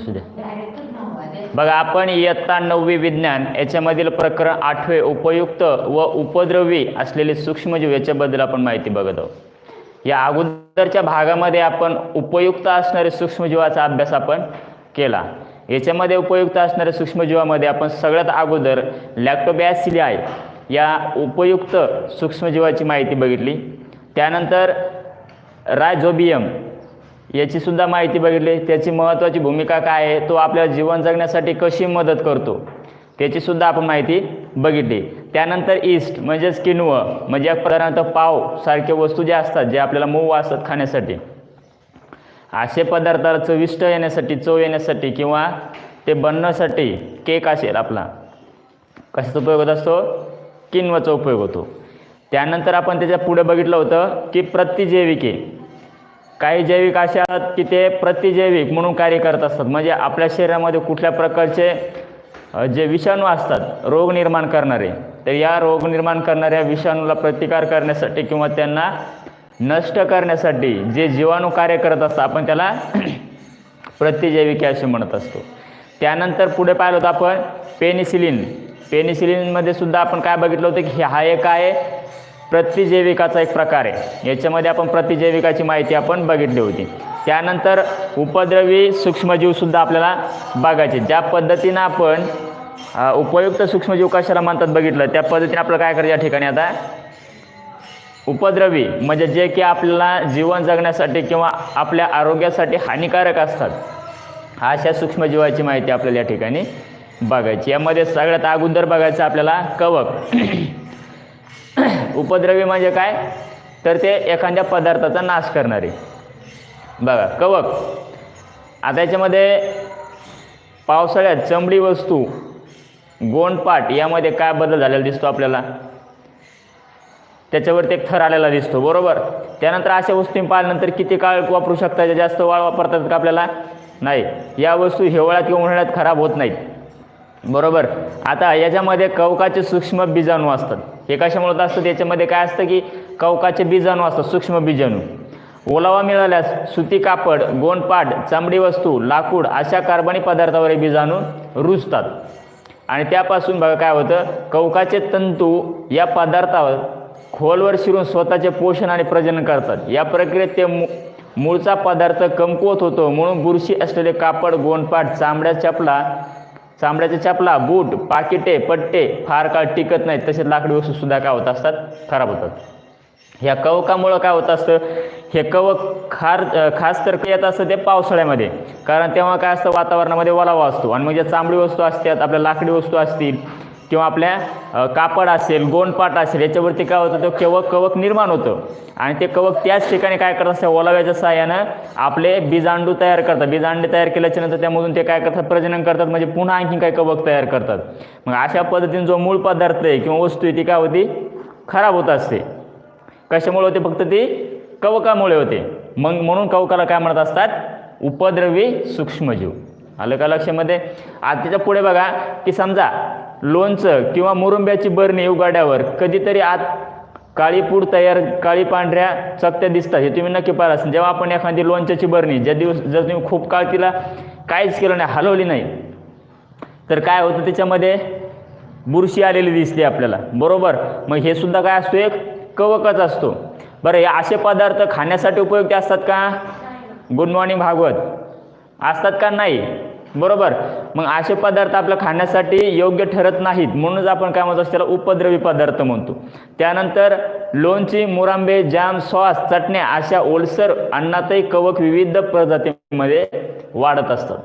असू द्या बघा आपण इयत्ता नववी विज्ञान याच्यामधील प्रकरण आठवे उपयुक्त व उपद्रवी असलेले सूक्ष्मजीव याच्याबद्दल आपण माहिती बघत आहोत. या अगोदरच्या भागामध्ये आपण उपयुक्त असणारे सूक्ष्मजीवाचा अभ्यास आपण केला. याच्यामध्ये उपयुक्त असणाऱ्या सूक्ष्मजीवामध्ये आपण सगळ्यात अगोदर लॅक्टोबॅसिलिआय या उपयुक्त सूक्ष्मजीवाची माहिती बघितली. त्यानंतर रायझोबियम याची सुद्धा माहिती बघितली. त्याची महत्त्वाची भूमिका काय आहे? तो आपल्याला जीवन जगण्यासाठी कशी मदत करतो? त्याची सुद्धा आपण माहिती बघितली. त्यानंतर ईस्ट म्हणजेच किनव म्हणजे पदार्थ पाव सारखे वस्तू ज्या असतात जे आपल्याला मऊ असतात खाण्यासाठी. असे पदार्थाला चविष्ट येण्यासाठी चव येण्यासाठी किंवा ते बनण्यासाठी केक असेल आपला. कशाचा उपयोग होत असतो? किनवाचा उपयोग होतो. त्यानंतर आपण त्याच्या पुढे बघितलं होतं की प्रतिजैविके काही जैविक असे आहेत की ते प्रतिजैविक म्हणून कार्य करत असतात. म्हणजे आपल्या शरीरामध्ये कुठल्या प्रकारचे जे विषाणू असतात रोग निर्माण करणारे तर या रोग निर्माण करणाऱ्या विषाणूला प्रतिकार करण्यासाठी किंवा त्यांना नष्ट करण्यासाठी जे जीवाणू कार्य करत असतात आपण त्याला प्रतिजैविके असे म्हणत असतो. त्यानंतर पुढे पाहिलं होतं आपण पेनिसिलिन. पेनिसिलिनमध्ये सुद्धा आपण काय बघितलं होतं की हा एक आहे प्रतिजैविकाचा एक प्रकार आहे. याच्यामध्ये आपण प्रतिजैविकाची माहिती आपण बघितली होती. त्यानंतर उपद्रवी सूक्ष्मजीवसुद्धा आपल्याला बघायचे. ज्या पद्धतीनं आपण उपयुक्त सूक्ष्मजीव कशाला म्हणतात बघितलं? त्या पद्धतीने आपल्याला काय करायचं या ठिकाणी आता? उपद्रवी म्हणजे जे की आपल्याला जीवन जगण्यासाठी किंवा आपल्या आरोग्यासाठी हानिकारक असतात. अशा सूक्ष्मजीवाची माहिती आपल्याला या ठिकाणी बघायची. यामध्ये सगळ्यात अगोदर बघायचं आपल्याला कवक. उपद्रवी म्हणजे काय? तर ते एखाद्या पदार्थाचा नाश करणारे. बघा कवक. आता याच्यामध्ये पावसाळ्यात चमडी वस्तू गोंडपाट यामध्ये काय बदल झालेला दिसतो आपल्याला? त्याच्यावरती एक थर आलेला दिसतो बरोबर? त्यानंतर अशा वस्तू पाहिल्यानंतर किती काळ वापरू शकता? जास्त वाळ वापरतात का आपल्याला? नाही. या वस्तू हिवाळ्यात किंवा उन्हाळ्यात खराब होत नाहीत. बरोबर. आता याच्यामध्ये कवकाचे सूक्ष्म बीजाणू असतात. हे कशामुळे होत असतं याच्यामध्ये काय असतं की कवकाचे बीजाणू असतात सूक्ष्म बीजाणू. ओलावा मिळाल्यास सुती कापड गोंडपाट चामडी वस्तू लाकूड अशा कार्बनी पदार्थावर बीजाणू रुजतात. आणि त्यापासून बघा काय होतं? कवकाचे तंतू या पदार्थावर खोलवर शिरून स्वतःचे पोषण आणि प्रजनन करतात. या प्रक्रियेत ते मू मूळचा पदार्थ कमकुवत होतो म्हणून बुरशी असलेले कापड गोंडपाट चामड्या चपला चामड्याच्या चपला बूट पाकिटे पट्टे फार काळ टिकत नाहीत. तसेच लाकडी वस्तू सुद्धा काय होत असतात? खराब होतात. ह्या कवकामुळं काय होत असतं? हे कवक खार खास तर येत असतं ते पावसाळ्यामध्ये. कारण तेव्हा काय असतं? वातावरणामध्ये ओलावा असतो. आणि मग ज्या चांबडी वस्तू असतात आपल्या लाकडी वस्तू असतील किंवा आपल्या कापड असेल गोंडपाट असेल याच्यावरती काय होतं तो कवक कवक निर्माण होतं. आणि ते कवक त्याच ठिकाणी काय करत असतं ओलाव्याच्या सहाय्यानं आपले बीजांडू तयार करतात. बीजांडे तयार केल्याच्यानंतर त्यामधून ते काय करतात प्रजनन करतात म्हणजे पुन्हा आणखी काय कवक तयार करतात. मग अशा पद्धतीने जो मूळ पदार्थ आहे किंवा वस्तू आहे ती काय होती? खराब होत असते. कशामुळे होते? फक्त ती कवकामुळे होते. मग म्हणून कवकाला काय म्हणत असतात? उपद्रवी सूक्ष्मजीव. आलं का लक्षामध्ये? आता त्याच्या पुढे बघा की समजा लोणचं किंवा मुरुंब्याची बरणी उघड्यावर कधीतरी आत काळी पूड तयार काळी पांढऱ्या चकत्या दिसतात हे तुम्ही नक्की पाहिलं असेल. जेव्हा आपण एखादी लोणच्याची बरणी ज्या दिवस जर तुम्ही खूप काळ तिला काहीच केलं नाही हलवली नाही तर काय होतं त्याच्यामध्ये? बुरशी आलेली दिसते आपल्याला. बरोबर? मग हे सुद्धा काय असतो एक? कवकच असतो. बरं हे असे पदार्थ खाण्यासाठी उपयुक्त असतात का? Good morning Bhagwat. असतात का? नाही. बरोबर. मग असे पदार्थ आपल्या खाण्यासाठी योग्य ठरत नाहीत. म्हणूनच आपण काय म्हणतो त्याला उपद्रवी पदार्थ म्हणतो. त्यानंतर लोणची मुरांबे जाम सॉस चटण्या अशा ओलसर अन्नातही कवक विविध प्रजातीमध्ये वाढत असतात.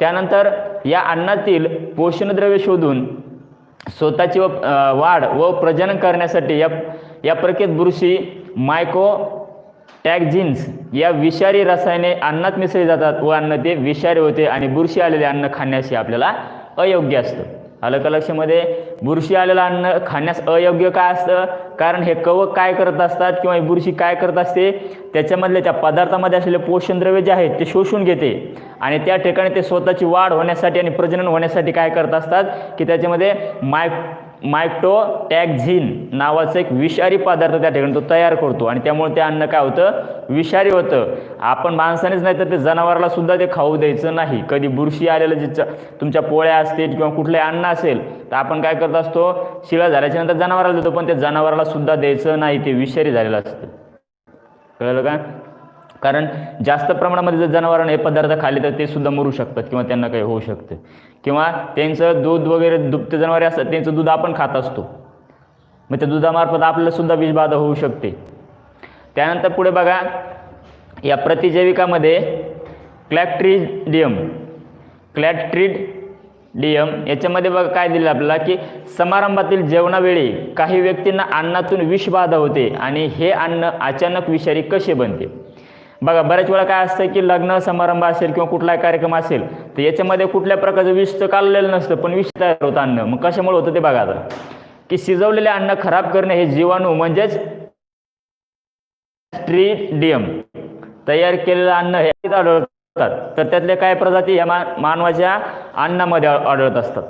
त्यानंतर या अन्नातील पोषणद्रव्य शोधून स्वतःची व वाढ व प्रजनन करण्यासाठी या या प्रक्रियेत बुरशी मायको टॅक्झिन्स या विषारी रसायने अन्नात मिसळली जातात व अन्न ते विषारी होते आणि बुरशी आलेले अन्न खाण्याशी आपल्याला अयोग्य असतं. आलं का लक्षामध्ये? बुरशी आलेलं अन्न खाण्यास अयोग्य काय असतं? कारण हे कवक काय करत असतात किंवा बुरशी काय करत असते? त्याच्यामधले त्या पदार्थामध्ये असलेले पोषणद्रव्य जे आहेत ते शोषून घेते. आणि त्या ठिकाणी ते स्वतःची वाढ होण्यासाठी आणि प्रजनन होण्यासाठी काय करत असतात? की त्याच्यामध्ये माय मायक्टोटॅक्झिन नावाचं एक विषारी पदार्थ त्या ठिकाणी तो तयार करतो. आणि त्यामुळे ते अन्न काय होतं? विषारी होतं. आपण माणसानेच नाही तर ते जनावराला सुद्धा ते खाऊ द्यायचं नाही. कधी बुरशी आलेलं जे तुमच्या पोळ्या असतील किंवा कुठलंही अन्न असेल तर आपण काय करत असतो? शिळा झाल्याच्यानंतर जनावराला देतो पण ते जनावराला सुद्धा द्यायचं नाही ते विषारी झालेलं असतं. कळलं का? कारण जास्त प्रमाणामध्ये जर जनावरांना हे पदार्थ खाल्ले तर ते सुद्धा मरू शकतात किंवा त्यांना काही होऊ शकतं. किंवा त्यांचं दूध वगैरे दुभते जनावरे असतात त्यांचं दूध आपण खात असतो. मग त्या दुधामार्फत आपल्याला सुद्धा विषबाधा होऊ शकते. त्यानंतर पुढे बघा या प्रतिजैविकामध्ये क्लॅक्ट्रिडियम डीएम याच्यामध्ये बघा काय दिलं आपल्याला की समारंभातील जेवणावेळी काही व्यक्तींना अन्नातून विषबाधा होते आणि हे अन्न अचानक विषारी कसे बनते? बघा बऱ्याच वेळा काय असतं की लग्न समारंभ असेल किंवा कुठलाही कार्यक्रम असेल तर याच्यामध्ये कुठल्या प्रकारचं विष तर काढलेलं नसतं पण विष तयार होतं अन्न. मग कशामुळे होतं ते बघा आता. की शिजवलेले अन्न खराब करणे हे जीवाणू म्हणजेच स्ट्रीडियम. तयार केलेलं अन्न हे आढळतात. तर त्यातले काही प्रजाती या मानवाच्या अन्नामध्ये आढळत असतात.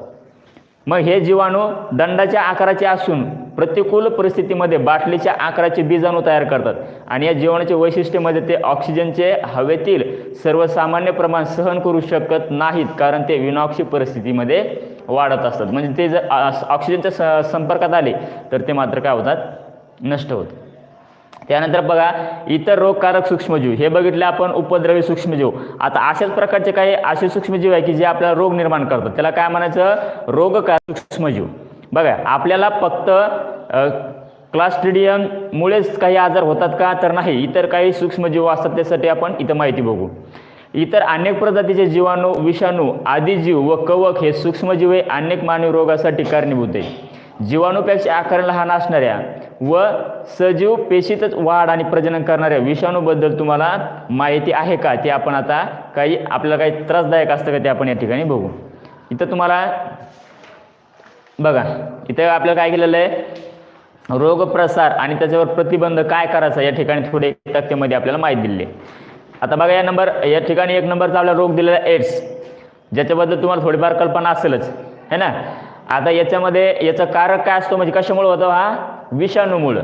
मग हे जीवाणू दंडाच्या आकाराचे असून प्रतिकूल परिस्थितीमध्ये बाटलीच्या आकाराचे बीजाणू तयार करतात. आणि या जीवाणूचे वैशिष्ट्यमध्ये ते ऑक्सिजनचे हवेतील सर्वसामान्य प्रमाण सहन करू शकत नाहीत कारण ते विनाक्षी परिस्थितीमध्ये वाढत असतात. म्हणजे ते जर ऑक्सिजनच्या स संपर्कात आले तर ते मात्र काय होतात? नष्ट होतात. त्यानंतर बघा इतर रोगकारक सूक्ष्मजीव. हे बघितले आपण उपद्रवी सूक्ष्मजीव. आता अशाच प्रकारचे काही असे सूक्ष्मजीव आहे की जे आपल्याला रोग निर्माण करतात. त्याला काय म्हणायचं? रोगकारक सूक्ष्मजीव. बघा आपल्याला फक्त क्लास्ट्रिडियममुळेच काही आजार होतात का तर नाही. इतर काही सूक्ष्मजीव असतात त्यासाठी आपण इथं माहिती बघू. इतर अनेक प्रजातीचे जीवाणू विषाणू आदी जीव व कवक हे सूक्ष्मजीव हे अनेक मानवी रोगासाठी कारणीभूत आहे. जीवाणूपेक्षा आकार लहान असणाऱ्या व सजीव पेशीतच वाढ आणि प्रजनन करणाऱ्या विषाणूबद्दल तुम्हाला माहिती आहे का? ते आपण आता काही आपल्याला काही त्रासदायक असतं का ते आपण या ठिकाणी बघू. इथं तुम्हाला बघा इथं आपल्याला काय केलेलं आहे? रोगप्रसार आणि त्याच्यावर प्रतिबंध काय करायचा या ठिकाणी थोडे तक्त्यामध्ये आपल्याला माहिती दिली आहे. आता बघा या नंबर या ठिकाणी एक नंबरचा आपला रोग दिलेला आहे एड्स. ज्याच्याबद्दल तुम्हाला थोडीफार कल्पना असेलच है ना? आता याच्यामध्ये याचं कारक काय असतो? म्हणजे कशामुळे होतो हा? विषाणूमुळं.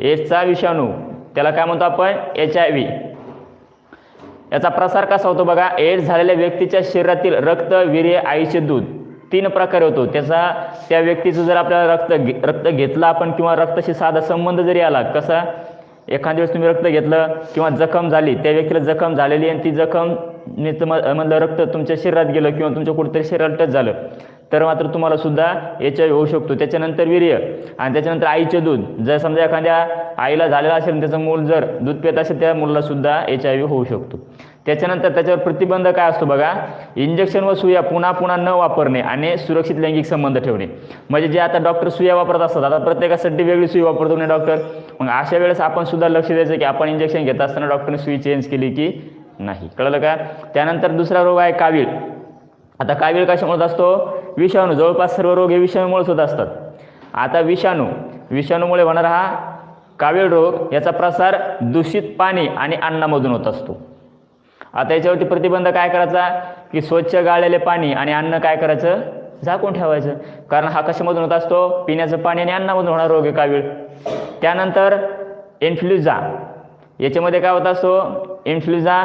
एड्सचा विषाणू त्याला काय म्हणतो आपण? H I V. याचा प्रसार कसा होतो बघा? एड्स झालेल्या व्यक्तीच्या शरीरातील रक्त वीर्य आईचे दूध तीन प्रकारे होतो. त्याचा त्या व्यक्तीचं जर आपल्याला रक्त घे रक्त घेतलं आपण किंवा रक्ताशी साधा संबंध जरी आला कसा? एखाद्या वेळेस तुम्ही रक्त घेतलं किंवा जखम झाली त्या व्यक्तीला जखम झालेली आणि ती जखम नीत म- रक्त तुमच्या शरीरात गेलं किंवा तुमच्या कुठेतरी शरीरात टच झालं. तर मात्र तुम्हाला सुद्धा एच आय होऊ शकतो. त्याच्यानंतर वीर्य आणि त्याच्यानंतर आईचे दूध. जर समजा एखाद्या आईला झालेलं असेल त्याचं मूल जर दूध पित असेल त्या मुलाला सुद्धा एच आय व्ही होऊ शकतो. त्याच्यानंतर त्याच्यावर प्रतिबंध काय असतो बघा? इंजेक्शन व सुया पुन्हा पुन्हा न वापरणे आणि सुरक्षित लैंगिक संबंध ठेवणे. म्हणजे जे आता डॉक्टर सुया वापरत असतात आता प्रत्येकासाठी वेगळी सुई वापरतो नाही डॉक्टर मग अशा वेळेस आपण सुद्धा लक्ष द्यायचं की आपण इंजेक्शन घेत असताना डॉक्टरने सुई चेंज केली की नाही. कळलं का? त्यानंतर दुसरा रोग आहे कावीळ. आता कावीळ कशामुळे असतो? विषाणू जवळपास सर्व रोग हे विषाणूमुळेच होत असतात. आता विषाणू विषाणूमुळे होणारा हा कावीळ रोग याचा प्रसार दूषित पाणी आणि अन्नामधून होत असतो. आता याच्यावरती प्रतिबंध काय करायचा? की स्वच्छ गाळलेले पाणी आणि अन्न काय करायचं? झाकून ठेवायचं. कारण हा कशामधून होत असतो? पिण्याचं पाणी आणि अन्नामधून होणार रोग आहे कावीळ. त्यानंतर इन्फ्लुझा याच्यामध्ये काय होत असतो? इन्फ्लुझा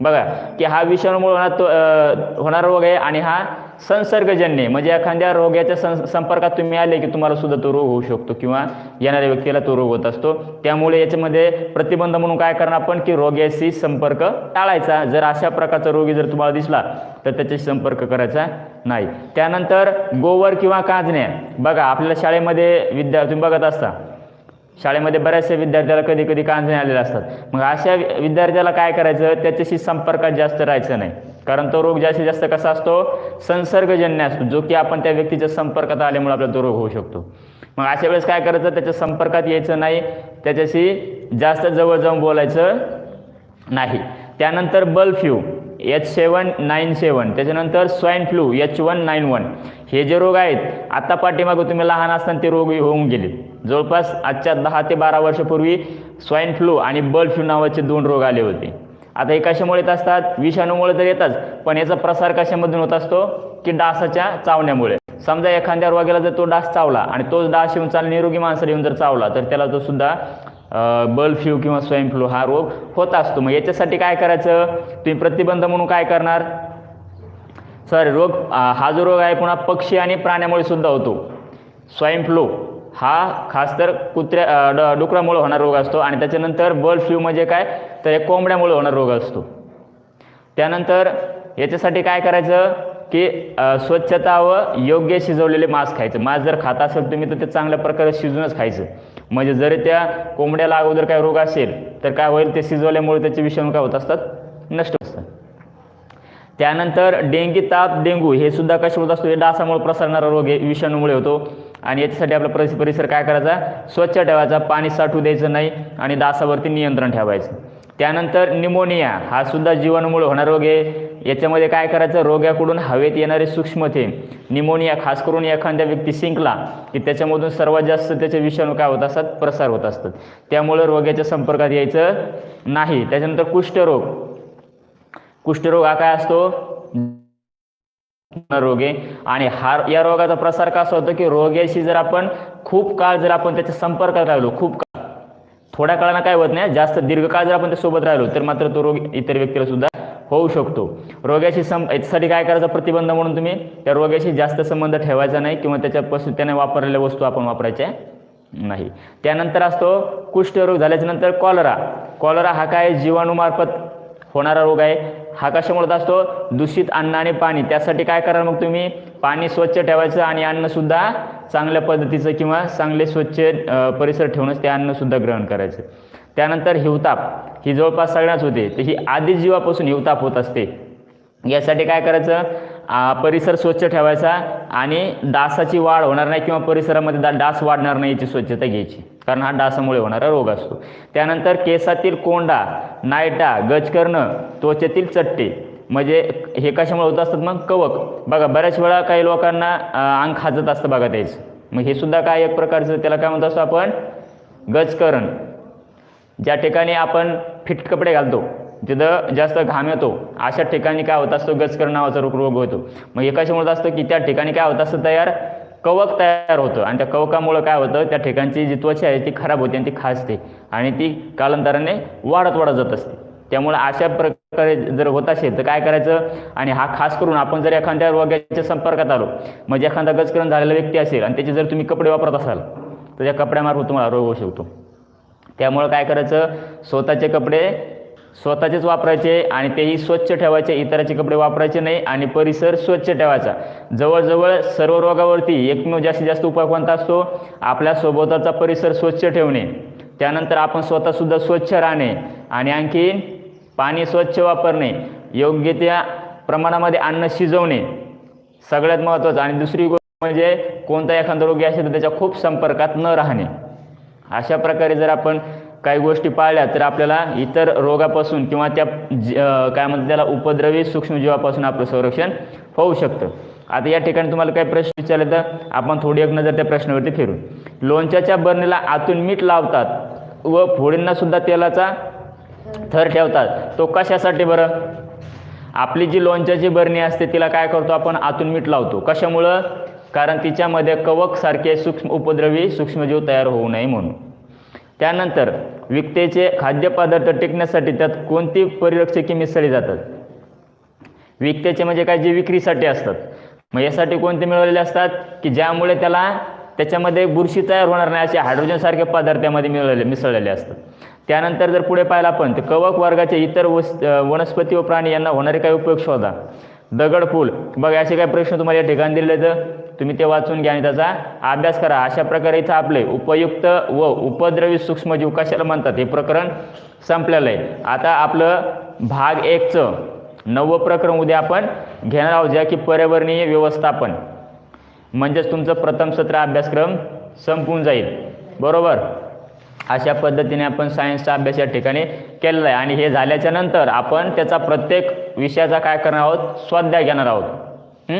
बघा की हा विषाणूमुळे होणार तो होणारा रोग आहे आणि हा संसर्गजन्य म्हणजे एखाद्या रोगाच्या सं संपर्कात तुम्ही आले की तुम्हाला सुद्धा तो रोग होऊ शकतो किंवा येणाऱ्या व्यक्तीला तो रोग होत असतो. त्यामुळे याच्यामध्ये प्रतिबंध म्हणून काय करणार आपण की रोग्याशी संपर्क टाळायचा. जर अशा प्रकारचा रोगी जर तुम्हाला दिसला तर त्याच्याशी संपर्क करायचा नाही. त्यानंतर गोवर किंवा कांजण्या. बघा आपल्या शाळेमध्ये विद्या तुम्ही बघत असता. शाळेमध्ये बऱ्याचशा विद्यार्थ्याला कधी कधी कांजण्या आलेले असतात. मग अशा विद्यार्थ्याला काय करायचं? त्याच्याशी संपर्कात जास्त राहायचं नाही. कारण तो रोग जास्तीत जास्त कसा असतो? संसर्गजन्य असतो जो की आपण त्या व्यक्तीच्या संपर्कात आल्यामुळे आपला तो रोग होऊ शकतो. मग अशा वेळेस काय करायचं? त्याच्या संपर्कात यायचं नाही. त्याच्याशी जास्त जवळ जाऊन बोलायचं नाही. त्यानंतर बल flu H seven nine seven त्याच्यानंतर swine flu H one nine one हे जे रोग आहेत आत्ता पाठीमागं तुम्ही लहान असताना ते रोग होऊन गेले. जवळपास आजच्या दहा ते बारा वर्षापूर्वी स्वाईन फ्लू आणि बर्ड फ्लू नावाचे दोन रोग आले होते. आता हे कशामुळे येत असतात? विषाणूमुळे तर येतच पण याचा प्रसार कशामधून होत असतो? की डासाच्या चावण्यामुळे. समजा एखाद्या रोग्याला जर तो डास चावला आणि तोच डास येऊन चाल निरोगी माणसाला येऊन जर चावला तर त्याला तो सुद्धा बर्ड फ्लू किंवा स्वाईन फ्लू हा रोग होत असतो. मग याच्यासाठी काय करायचं? तुम्ही प्रतिबंध म्हणून काय करणार? सॉरी रोग हा जो रोग आहे पुन्हा पक्षी आणि प्राण्यामुळे सुद्धा होतो. Swine flu. हा खास तर कुत्र्या ड डुकरामुळे होणार रोग असतो आणि त्याच्यानंतर बर्ड फ्लू म्हणजे काय? तर हे कोंबड्यामुळे होणार रोग असतो. त्यानंतर याच्यासाठी काय करायचं की स्वच्छता व योग्य शिजवलेले मांस खायचं. मांस जर खात असेल तुम्ही तर ते चांगल्या प्रकारे शिजूनच खायचं. म्हणजे जरी त्या कोंबड्याला अगोदर काय रोग असेल तर काय होईल? ते शिजवल्यामुळे त्याचे विषाणू काय होत असतात? नष्ट असतात. त्यानंतर डेंगी ताप डेंगू हे सुद्धा कशामुळे होत असतो? हे डासामुळे प्रसारणारा रोग हे विषाणूमुळे होतो. आणि याच्यासाठी आपला परिस परिसर काय करायचा? स्वच्छ ठेवायचा पाणी साठवू द्यायचं नाही आणि दासावरती नियंत्रण ठेवायचं. त्यानंतर निमोनिया हा सुद्धा जीवाणूमुळे होणारा रोग आहे. याच्यामध्ये काय करायचं? रोग्याकडून हवेत येणारे सूक्ष्म निमोनिया खास करून एखाद्या व्यक्ती शिंकला की त्याच्यामधून सर्वात जास्त त्याचे विषाणू काय होत असतात? प्रसार होत असतात. त्यामुळं रोग्याच्या संपर्कात यायचं नाही. त्याच्यानंतर कुष्ठरोग. कुष्ठरोग हा काय असतो? रोग. आहे आणि हा या रोगाचा प्रसार कसा होतो की रोग्याशी जर आपण खूप काळ जर आपण त्याच्या संपर्कात राहिलो खूप काळ. थोड्या काळानं काय होत नाही जास्त दीर्घकाळ जर आपण त्यासोबत राहिलो तर मात्र तो रोग इतर व्यक्तीला सुद्धा होऊ शकतो. रोगाशी सं याच्यासाठी काय करायचं प्रतिबंध म्हणून तुम्ही त्या रोगाशी जास्त संबंध ठेवायचा नाही किंवा त्याच्यापासून त्याने वापरलेल्या वस्तू आपण वापरायच्या नाही. त्यानंतर असतो कुष्ठरोग झाल्याच्यानंतर कॉलरा. कॉलरा हा काय जीवाणूमार्फत होणारा रोग आहे. हा कशामुळे असतो? दूषित अन्न आणि पाणी. त्यासाठी काय करा मग तुम्ही? पाणी स्वच्छ ठेवायचं आणि अन्नसुद्धा चांगल्या पद्धतीचं किंवा चांगले स्वच्छ परिसर ठेवूनच ते अन्नसुद्धा ग्रहण करायचं. त्यानंतर हिवताप. ही जवळपास सगळ्याच होते. तर ही आधी जीवापासून हिवताप होत असते. यासाठी काय करायचं? परिसर स्वच्छ ठेवायचा आणि डासाची वाढ होणार नाही किंवा परिसरामध्ये दा डास वाढणार नाही याची स्वच्छता घ्यायची. कारण हा डासामुळे होणारा रोग असतो. त्यानंतर केसातील कोंडा नायटा गजकर्ण त्वचेतील चट्टे म्हणजे हे कशामुळे होत असतात मग? कवक. बघा बऱ्याच वेळा काही लोकांना अंग खाजत असतं बघा त्याचं मग हे सुद्धा काय एक प्रकारचं त्याला काय म्हणत असतो आपण? गजकरण. ज्या ठिकाणी आपण फिट कपडे घालतो तिथं जास्त घाम येतो अशा ठिकाणी काय होत असतो गचकर नावाचा रोग रोग होतो. मग हे कशामुळे असतं की त्या ठिकाणी काय होत असतं तयार कवक तयार होतं. आणि त्या कवकामुळं काय होतं त्या ठिकाणची जी त्वचा आहे ती खराब होते आणि ती खाजते आणि ती कालांतराने वाढत वाढत जात असते. त्यामुळे अशा प्रकारे जर होत असेल तर काय करायचं? आणि हा खास करून आपण जर एखाद्या रोगाच्या संपर्कात आलो म्हणजे एखादा गजकरण झालेला व्यक्ती असेल आणि त्याचे जर तुम्ही कपडे वापरत असाल तर त्या कपड्यामार्फत तुम्हाला रोग होऊ शकतो. त्यामुळं काय करायचं? स्वतःचे कपडे स्वतःचेच वापरायचे आणि तेही स्वच्छ ठेवायचे इतराचे कपडे वापरायचे नाही आणि परिसर स्वच्छ ठेवायचा. जवळजवळ सर्व रोगावरती एकमेव जास्तीत जास्त उपाय कोणता असतो? आपल्या सोबताचा परिसर स्वच्छ ठेवणे. त्यानंतर आपण स्वतःसुद्धा स्वच्छ राहणे आणि आणखीन पाणी स्वच्छ वापरणे. योग्य त्या प्रमाणामध्ये अन्न शिजवणे. सगळ्यात महत्त्वाचं आणि दुसरी गोष्ट म्हणजे कोणता एखादा रोगी असेल तर त्याच्या खूप संपर्कात न राहणे. अशा प्रकारे जर आपण काही गोष्टी पाळल्या तर आपल्याला इतर रोगापासून किंवा त्या ज- काय म्हणतात त्याला उपद्रवी सूक्ष्मजीवापासून आपलं संरक्षण होऊ शकतं. आता या ठिकाणी तुम्हाला काही प्रश्न विचारले तर आपण थोडी एक नजर त्या प्रश्नावरती फिरू लोणच्याच्या बरणीला आतून मीठ लावतात व फोडींना सुद्धा तेलाचा थर ठेवतात. तो कशासाठी बरं? आपली जी लोणच्याची बरणी असते तिला काय करतो आपण? आतून मीठ लावतो. कशामुळं? कारण तिच्यामध्ये कवकसारखे सूक्ष्म उपद्रवी सूक्ष्मजीव तयार होऊ नये म्हणून. त्यानंतर विकतेचे खाद्यपदार्थ टिकण्यासाठी त्यात कोणती परिरक्षके मिसळली जातात? विकतेचे म्हणजे काय? जे विक्रीसाठी असतात. मग यासाठी कोणते मिळवलेले असतात? की ज्यामुळे त्याला त्याच्यामध्ये बुरशी तयार होणार नाही असे हायड्रोजनसारखे पदार्थ त्यामध्ये मिळवलेले मिसळलेले असतात. त्यानंतर जर पुढे पाहिलं आपण तर कवक वर्गाचे इतर वस वनस्पती व प्राणी यांना होणारे काही उपयोग शोधा. दगडफूल बघा असे काही प्रश्न तुम्हाला या ठिकाणी दिले तर तुम्ही ते वाचून घ्या आणि त्याचा अभ्यास करा. अशा प्रकारे इथं आपले उपयुक्त व उपद्रवी सूक्ष्मजीव कशाला म्हणतात? हे प्रकरण संपलेलं आहे. आता आपलं भाग एकचं नववं प्रकरण उद्या आपण घेणार आहोत ज्या की पर्यावरणीय व्यवस्थापन. म्हणजेच तुमचं प्रथम सत्र अभ्यासक्रम संपून जाईल. बरोबर? अशा पद्धतीने आपण सायन्सचा अभ्यास या ठिकाणी केलेला आहे. आणि हे झाल्याच्यानंतर आपण त्याचा प्रत्येक विषयाचा काय करणार आहोत? स्वाध्याय घेणार आहोत.